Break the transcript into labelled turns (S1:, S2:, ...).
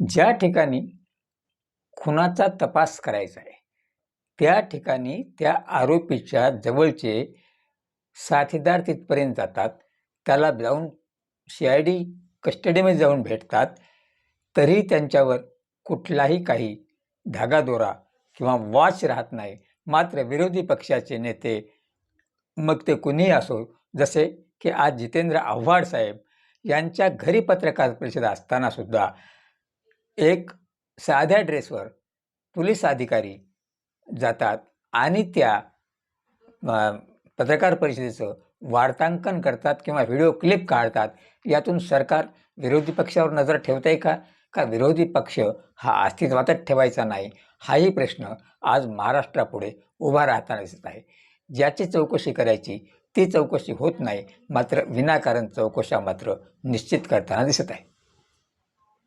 S1: ज्या ठिकाणी खुनाचा तपास करायचा आहे त्या ठिकाणी त्या आरोपीच्या जवळचे साथीदार तिथपर्यंत जातात. त्याला जाऊन सी आय डी कस्टडीमध्ये जाऊन भेटतात. तरी त्यांच्यावर कुठलाही काही धागादोरा किंवा वाच राहत नाही. मात्र विरोधी पक्षाचे नेते मग ते कुणीही असो जसे की आज जितेंद्र आव्हाड साहेब यांच्या घरी पत्रकार परिषद असतानासुद्धा एक साध्या ड्रेसवर पोलीस अधिकारी जातात आणि त्या पत्रकार परिषदेचं वार्तांकन करतात किंवा व्हिडिओ क्लिप काढतात. यातून सरकार विरोधी पक्षावर नजर ठेवत आहे का? का विरोधी पक्ष हा अस्तित्वातच ठेवायचा नाही? हाही प्रश्न आज महाराष्ट्रापुढे उभा राहताना दिसत आहे. ज्याची चौकशी करायची ती चौकशी होत नाही मात्र विनाकारण चौकशा मात्र निश्चित करताना दिसत आहे.